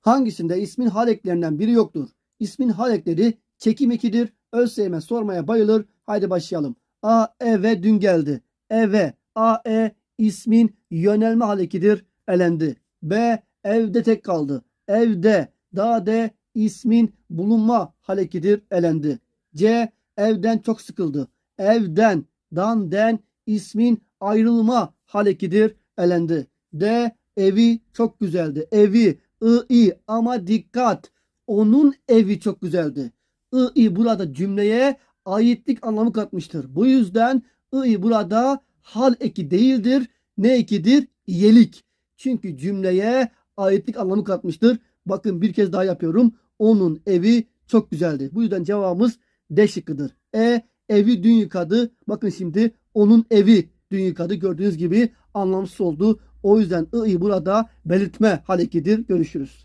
Hangisinde ismin hal eklerinden biri yoktur? İsmin hal ekleri çekim ekidir. ÖSYM sormaya bayılır. Haydi başlayalım. A eve dün geldi. Eve A e ismin yönelme hal ekidir. Elendi. B evde tek kaldı. Evde da de ismin bulunma hal ekidir. Elendi. C evden çok sıkıldı. Evden dan den ismin ayrılma hal ekidir. Elendi. D evi çok güzeldi. Evi i ama dikkat. Onun evi çok güzeldi. I burada cümleye aitlik anlamı katmıştır. Bu yüzden I burada hal eki değildir. Ne ekidir? Yelik. Çünkü cümleye aitlik anlamı katmıştır. Bakın bir kez daha yapıyorum. Onun evi çok güzeldi. Bu yüzden cevabımız D şıkkıdır. E evi dün yıkadı. Bakın şimdi onun evi dün yıkadı. Gördüğünüz gibi anlamsız oldu. O yüzden i burada belirtme hal ekidir. Görüşürüz.